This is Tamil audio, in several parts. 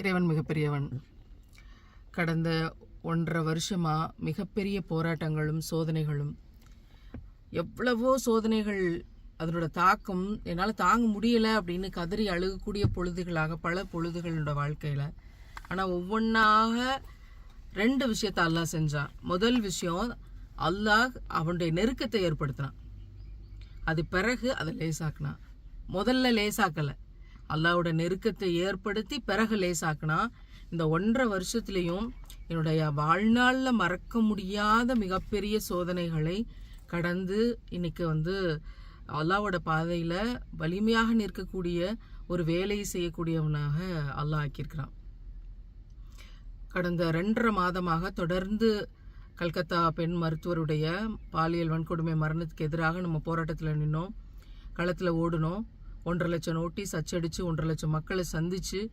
இறைவன் மிகப்பெரியவன். கடந்த ஒன்றரை வருஷமாக மிகப்பெரிய போராட்டங்களும் சோதனைகளும். எவ்வளவோ சோதனைகள் அதனோட தாக்கம் என்னால் தாங்க முடியலை அப்படின்னு கதறி அழுகக்கூடிய பொழுதுகளாக பல பொழுதுகளோட வாழ்க்கையில். ஆனால் ஒவ்வொன்றாக ரெண்டு விஷயத்த அல்லாஹ் செஞ்சான் முதல் விஷயம் அல்லாஹ் அவனுடைய நெருக்கத்தை ஏற்படுத்தினான். அது பிறகு அதை லேசாக்குனான். முதல்ல லேசாக்கலை. அல்லாவோட நெருக்கத்தை ஏற்படுத்தி பிறகு லேசாக்குனா இந்த ஒன்றரை வருஷத்துலேயும் என்னுடைய வாழ்நாளில் மறக்க முடியாத மிகப்பெரிய சோதனைகளை கடந்து இன்னைக்கு வந்து அல்லாவோட பாதையில் வலிமையாக நிற்கக்கூடிய ஒரு வேலையை செய்யக்கூடியவனாக அல்லாஹ் ஆக்கியிருக்கிறான். கடந்த ரெண்டரை மாதமாக தொடர்ந்து கல்கத்தா பெண் மருத்துவருடைய பாலியல் வன்கொடுமை மரணத்துக்கு எதிராக நம்ம போராட்டத்தில் நின்னோம். களத்தில் ஓடினோம். ஒன்றரை லட்சம் நோட்டீஸ் அச்சடித்து ஒன்றரை லட்சம் மக்களை சந்தித்து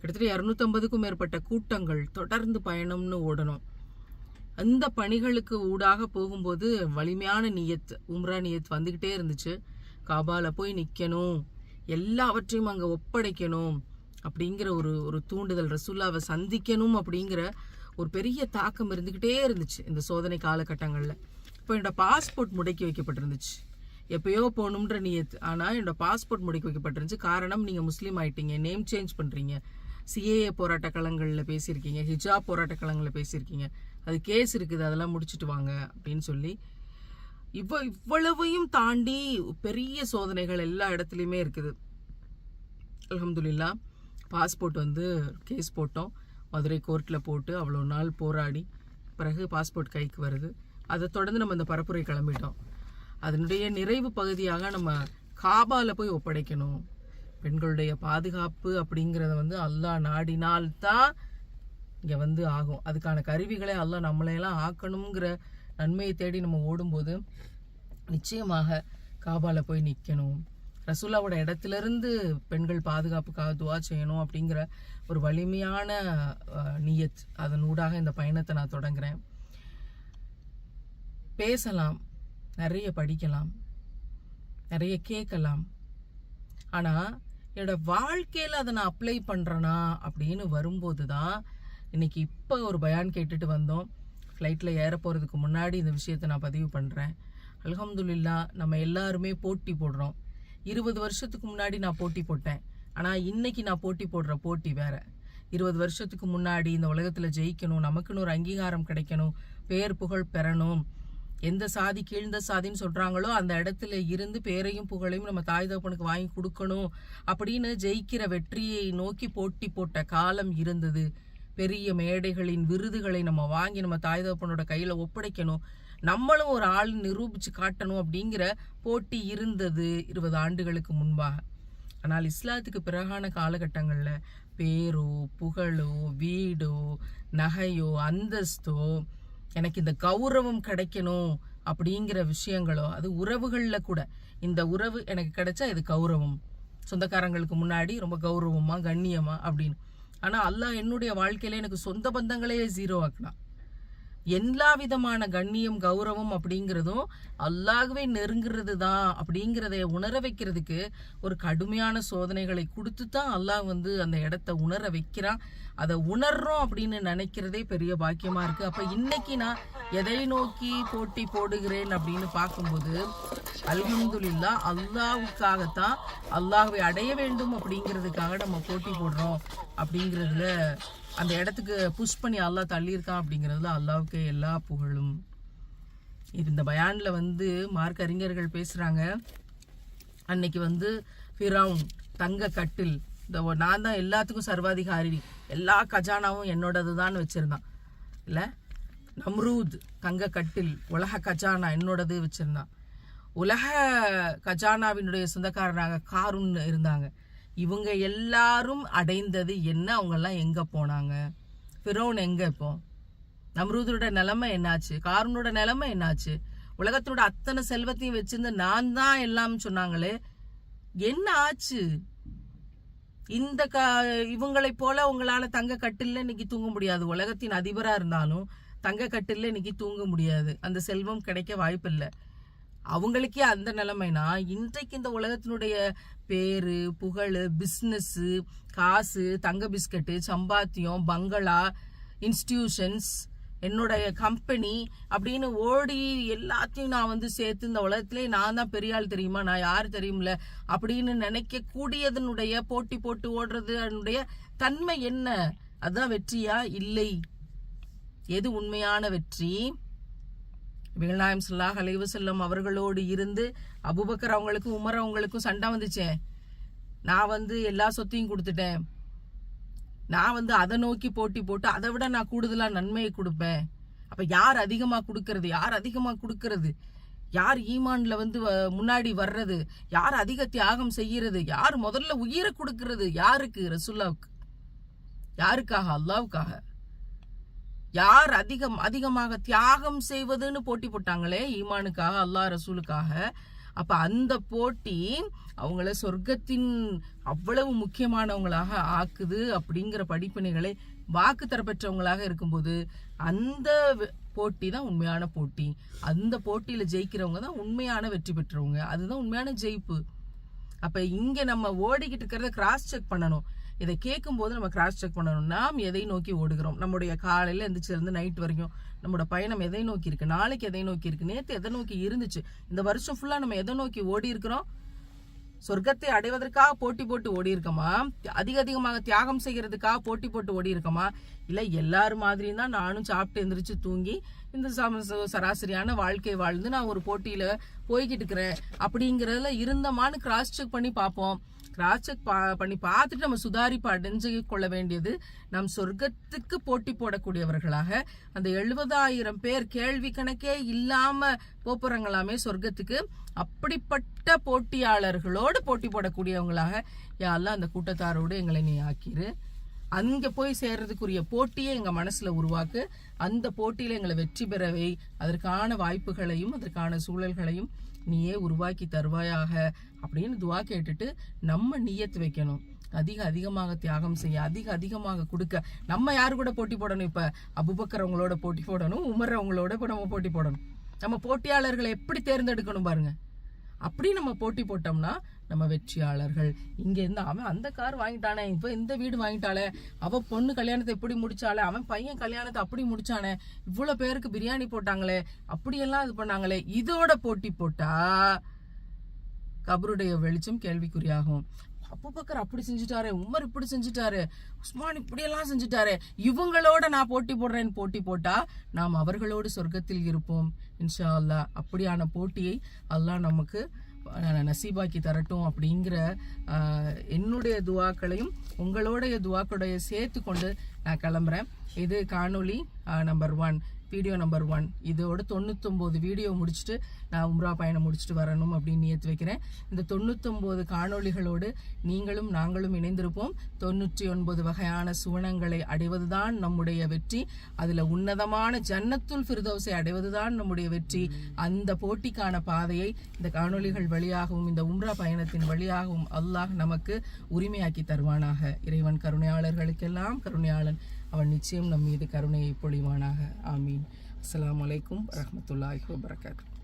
கிட்டத்தட்ட இரநூத்தம்பதுக்கும் மேற்பட்ட கூட்டங்கள் தொடர்ந்து பயணம்னு ஓடணும். அந்த பணிகளுக்கு ஊடாக போகும்போது வலிமையான நியத் உம்ரா நியத் வந்துக்கிட்டே இருந்துச்சு. காபால போய் நிற்கணும் எல்லாவற்றையும் அங்கே ஒப்படைக்கணும் அப்படிங்கிற ஒரு ஒரு தூண்டுதல் ரசூல்லாவை சந்திக்கணும் அப்படிங்கிற ஒரு பெரிய தாக்கம் இருந்துக்கிட்டே இருந்துச்சு இந்த சோதனை காலகட்டங்களில். இப்போ என்னோடய பாஸ்போர்ட் முடக்கி வைக்கப்பட்டிருந்துச்சு. எப்பயோ போகணுன்ற நியத் ஆனால் என்னோட பாஸ்போர்ட் முடக்கி வைக்கப்பட்டிருந்துச்சு. காரணம் நீங்கள் முஸ்லீம் ஆயிட்டீங்க. நேம் சேஞ்ச் பண்ணுறீங்க சிஏஏ போராட்ட களங்களில் பேசியிருக்கீங்க. ஹிஜாப் போராட்ட களங்களில் பேசியிருக்கீங்க. அது கேஸ் இருக்குது அதெல்லாம் முடிச்சுட்டு வாங்க அப்படின்னு சொல்லி. இவ்வ இவ்வளவையும் தாண்டி பெரிய சோதனைகள் எல்லா இடத்துலையுமே இருக்குது. அலமதுல்லா பாஸ்போர்ட் வந்து கேஸ் போட்டோம். மதுரை கோர்ட்டில் போட்டு அவ்வளோ நாள் போராடி பிறகு பாஸ்போர்ட் கைக்கு வருது. அதை தொடர்ந்து நம்ம இந்த பரப்புரை கிளம்பிட்டோம். அதனுடைய நிறைவு பகுதியாக நம்ம காபால போய் ஒப்படைக்கணும். பெண்களுடைய பாதுகாப்பு அப்படிங்கிறத வந்து அல்லாஹ் நாடினால்தான் இங்கே வந்து ஆகும். அதுக்கான கருவிகளை அல்லாஹ் நம்மளையெல்லாம் ஆக்கணுங்கிற நன்மையை தேடி நம்ம ஓடும்போது நிச்சயமாக காபால போய் நிற்கணும் ரசூலாவோட இடத்துல இருந்து பெண்கள் பாதுகாப்புக்காக துவா செய்யணும் அப்படிங்கிற ஒரு வலிமையான நீயத் அதன் ஊடாக இந்த பயணத்தை நான் தொடங்குறேன். பேசலாம். நிறைய படிக்கலாம் நிறைய கேட்கலாம். ஆனால் என்னோட வாழ்க்கையில் அதை நான் அப்ளை பண்ணுறேனா அப்படின்னு வரும்போது தான் இன்னைக்கு இப்போ ஒரு பயான் கேட்டுட்டு வந்தோம். ஃப்ளைட்டில் ஏற போகிறதுக்கு முன்னாடி இந்த விஷயத்தை நான் பதிவு பண்ணுறேன் அலகம்துல்லா நம்ம எல்லாருமே போட்டி போடுறோம். இருபது வருஷத்துக்கு முன்னாடி நான் போட்டி போட்டேன். ஆனால் இன்னைக்கு நான் போட்டி போடுற போட்டி வேறு. இருபது வருஷத்துக்கு முன்னாடி இந்த உலகத்தில் ஜெயிக்கணும் நமக்குன்னு ஒரு அங்கீகாரம் கிடைக்கணும் பேர் புகழ் பெறணும் எந்த சாதி கீழ்ந்த சாதின்னு சொல்கிறாங்களோ அந்த இடத்துல இருந்து பேரையும் புகழையும் நம்ம தாய் தகப்பனுக்கு வாங்கி கொடுக்கணும் அப்படின்னு ஜெயிக்கிற வெற்றியை நோக்கி போட்டி போட்ட காலம் இருந்தது. பெரிய மேடைகளின் விருதுகளை நம்ம வாங்கி நம்ம தாய் தகப்பனோட கையில் ஒப்படைக்கணும். நம்மளும் ஒரு ஆள் நிரூபித்து காட்டணும் அப்படிங்கிற போட்டி இருந்தது இருபது ஆண்டுகளுக்கு முன்பாக. ஆனால் இஸ்லாத்துக்கு பிறகான காலகட்டங்களில் பேரோ புகழோ வீடோ நகையோ அந்தஸ்தோ எனக்கு இந்த கௌரவம் கிடைக்கணும் அப்படிங்கிற விஷயங்களோ அது உறவுகளில் கூட. இந்த உறவு எனக்கு கிடைச்சா இது கௌரவம். சொந்தக்காரங்களுக்கு முன்னாடி ரொம்ப கௌரவமாக கண்ணியமாக அப்படின்னு. ஆனால் அல்லாஹ் என்னுடைய வாழ்க்கையில் எனக்கு சொந்த பந்தங்களே ஜீரோ ஆக்கினான். எல்லா விதமான கண்ணியம் கௌரவம் அப்படிங்கிறதும் அல்லாகவே நெருங்குறது தான் அப்படிங்கிறத உணர வைக்கிறதுக்கு ஒரு கடுமையான சோதனைகளை கொடுத்து தான் அல்லாஹ் வந்து அந்த இடத்த உணர வைக்கிறான். அதை உணர்றோம் அப்படின்னு நினைக்கிறதே பெரிய பாக்கியமாக இருக்குது அப்போ இன்னைக்கு நான் எதை நோக்கி போட்டி போடுகிறேன் அப்படின்னு பார்க்கும்போது அல்ஹம்துல்லா அல்லாவுக்காகத்தான் அல்லாஹ்வை அடைய வேண்டும் அப்படிங்கிறதுக்காக நம்ம போட்டி போடுறோம் அப்படிங்கிறதுல அந்த இடத்துக்கு புஷ் பண்ணி அல்லா தள்ளியிருக்கான் அப்படிங்கிறதுல அல்லாவுக்கு எல்லா புகழும். இது இந்த பயானில் வந்து மார்க் அறிஞர்கள் பேசுகிறாங்க அன்னைக்கு வந்து ஃபிரவுன் தங்க கட்டில் இந்த நான் தான் எல்லாத்துக்கும் சர்வாதிகாரி எல்லா கஜானாவும் என்னோடது தான் வச்சுருந்தான். இல்லை? நம்ரூத் தங்க கட்டில் உலக கஜானா என்னோடது வச்சுருந்தான். உலக கஜானாவினுடைய சொந்தக்காரனாக காருன்னு இருந்தாங்க. இவங்க எல்லாரும் அடைந்தது என்ன? அவங்க எல்லாம் எங்க போனாங்க? ஃபிரோன் எங்க இப்போ? நம்ரூதோட நிலைமை என்னாச்சு? காரூனோட நிலைமை என்னாச்சு? உலகத்தோட அத்தனை செல்வத்தையும் வச்சிருந்து நான் தான் எல்லாம் சொன்னாங்களே. என்ன ஆச்சு? இந்த க இவங்களை போல உங்களால தங்க கட்டில இன்னைக்கு தூங்க முடியாது. உலகத்தின் அதிபரா இருந்தாலும் தங்க கட்டில இன்னைக்கு தூங்க முடியாது. அந்த செல்வம் கிடைக்க வாய்ப்பில்லை. அவங்களுக்கே அந்த நிலைமைனா இன்றைக்கு இந்த உலகத்தினுடைய பேரு புகழ் பிஸ்னஸ்ஸு காசு தங்க பிஸ்கட்டு சம்பாத்தியம் பங்களா இன்ஸ்டிடியூஷன்ஸ் என்னுடைய கம்பெனி அப்படின்னு ஓடி எல்லாத்தையும் நான் வந்து சேர்த்து இந்த உலகத்திலே நான் தான் பெரிய ஆள் தெரியுமா? நான் யார் தெரியும்ல? அப்படின்னு நினைக்க கூடியதனுடைய போட்டி போட்டு ஓடுறது அதனுடைய தன்மை என்ன? அதுதான் வெற்றியா? இல்லை. எது உண்மையான வெற்றி? விகநாயம் சொல்லாஹ் அலைவு செல்லம் அவர்களோடு இருந்து அபுபக்கர் அவங்களுக்கும் உமர் அவங்களுக்கும் சண்டை வந்துச்சே. நான் வந்து எல்லா சொத்தையும் கொடுத்துட்டேன். நான் வந்து அதை நோக்கி போட்டி போட்டு அதை விட நான் கூடுதலாக நன்மையை கொடுப்பேன். அப்போ யார் அதிகமாக கொடுக்கறது? யார் அதிகமாக கொடுக்கறது? யார் ஈமான்ல வந்து வ- முன்னாடி வர்றது? யார் அதிக தியாகம் செய்கிறது? யார் முதல்ல உயிரை கொடுக்கறது? யாருக்கு? ரசுல்லாவுக்கு. யாருக்காக? அல்லாவுக்காக. யார் அதிகம் அதிகமாக தியாகம் செய்வதுன்னு போட்டி போட்டாங்களே ஈமானுக்காக அல்லாஹ் ரசூலுக்காக. அப்ப அந்த போட்டி அவங்கள சொர்க்கத்தின் அவ்வளவு முக்கியமானவங்களாக ஆக்குது அப்படிங்கிற படிப்பினைகளை வாக்கு தரப்பெற்றவங்களாக இருக்கும்போது அந்த போட்டி தான் உண்மையான போட்டி. அந்த போட்டியில ஜெயிக்கிறவங்க தான் உண்மையான வெற்றி பெற்றவங்க. அதுதான் உண்மையான ஜெயிப்பு. அப்ப இங்க நம்ம ஓடிக்கிட்டு இருக்கிறத கிராஸ் செக் பண்ணணும். இதை கேட்கும்போது நம்ம கிராஸ் செக் பண்ணணும். நாம் எதை நோக்கி ஓடுகிறோம்? நம்முடைய காலையில் எழுந்திரிச்சிருந்து நைட் வரைக்கும் நம்மளோட பயணம் எதை நோக்கி இருக்கு? நாளைக்கு எதை நோக்கி இருக்குது நேற்று எதை நோக்கி இருந்துச்சு? இந்த வருஷம் ஃபுல்லாக நம்ம எதை நோக்கி ஓடி இருக்கிறோம் சொர்க்கத்தை அடைவதற்காக போட்டி போட்டு ஓடி இருக்கோமா அதிக அதிகமாக தியாகம் செய்கிறதுக்காக போட்டி போட்டு ஓடி இருக்கோமா இல்லை எல்லாரும் மாதிரியும் தான் நானும் சாப்பிட்டு எந்திரிச்சு தூங்கி இந்த சம- சராசரியான வாழ்க்கை வாழ்ந்து நான் ஒரு போட்டியில் போய்கிட்டு இருக்கிறேன். அப்படிங்கிறதுல இருந்தமான்னு கிராஸ் செக் பண்ணி பார்ப்போம். கிராஸ் செக் பண்ணி பார்த்துட்டு நம்ம சுதாரிப்பு அடைஞ்சு கொள்ள வேண்டியது நம் சொர்க்கத்துக்கு போட்டி போடக்கூடியவர்களாக. அந்த எழுபதாயிரம் பேர் கேள்வி கணக்கே இல்லாம போப்புறங்களாமே சொர்க்கத்துக்கு. அப்படிப்பட்ட போட்டியாளர்களோடு போட்டி போடக்கூடியவங்களாக. யாரெல்லாம் அந்த கூட்டத்தாரோடு எங்களை நீ ஆக்கிரு. அங்கே போய் சேர்றதுக்குரிய போட்டியை எங்கள் மனசில் உருவாக்கு. அந்த போட்டியில் எங்களை வெற்றி பெறவை. அதற்கான வாய்ப்புகளையும் அதற்கான சூழல்களையும் நீயே உருவாக்கி தருவாயாக அப்படின்னு துவா கேட்டுட்டு நம்ம நீயத்து வைக்கணும். அதிக அதிகமாக தியாகம் செய்ய அதிக அதிகமாக கொடுக்க. நம்ம யார் கூட போட்டி போடணும் இப்போ? அபுபக்கரவங்களோட போட்டி போடணும் உமர்றவங்களோட இப்போ நம்ம போட்டி போடணும். நம்ம போட்டியாளர்களை எப்படி தேர்ந்தெடுக்கணும் பாருங்கள் அப்படி நம்ம போட்டி போட்டோம்னா நம்ம வெற்றியாளர்கள். இங்கே இருந்து அவன் அந்த கார் வாங்கிட்டானே இப்போ இந்த வீடு வாங்கிட்டாளே அவன் பொண்ணு கல்யாணத்தை எப்படி முடிச்சாளே அவன் பையன் கல்யாணத்தை அப்படி முடிச்சானே இவ்வளோ பேருக்கு பிரியாணி போட்டாங்களே அப்படியெல்லாம் இது பண்ணாங்களே இதோட போட்டி போட்டா கபருடைய வெளிச்சம் கேள்விக்குறியாகும். அபூபக்கர் அப்படி செஞ்சுட்டாரு உமர் இப்படி செஞ்சுட்டாரு உஸ்மான் இப்படியெல்லாம் செஞ்சுட்டாரு. இவங்களோட நான் போட்டி போடுறேன்னு போட்டி போட்டா நாம் அவர்களோடு சொர்க்கத்தில் இருப்போம் இன்ஷா அல்லா அப்படியான போட்டியை அல்லாஹ் நமக்கு நசீபாக்கி தரட்டும் அப்படிங்கிற என்னுடைய துவாக்களையும் உங்களுடைய துவாக்களுடைய சேர்த்து கொண்டு நான் கிளம்புறேன். இது காணொளி number one video number one இதோட தொண்ணூத்தொம்போது வீடியோ முடிச்சுட்டு நான் உம்ரா பயணம் முடிச்சுட்டு வரணும் அப்படின்னு நியத்து வைக்கிறேன். இந்த தொண்ணூத்தொம்போது காணொளிகளோடு நீங்களும் நாங்களும் இணைந்திருப்போம். தொண்ணூற்றி ஒன்பது வகையான சுவனங்களை அடைவதுதான் நம்முடைய வெற்றி. அதுல உன்னதமான ஜன்னத்துல் ஃபிர்தோஸை அடைவதுதான் நம்முடைய வெற்றி. அந்த போட்டிக்கான பாதையை இந்த காணொளிகள் வழியாகவும் இந்த உம்ரா பயணத்தின் வழியாகவும் அல்லாஹ் நமக்கு உரிமையாக்கி தருவானாக. இறைவன் கருணையாளர்களுக்கெல்லாம் கருணையாளன். அவன் நிச்சயம் நம் மீது கருணையை பொழிவானாக. ஆமீன். அஸ்லாம் வலைக்கும் வரஹ்மத்துல்லாஹி வபரகாத்து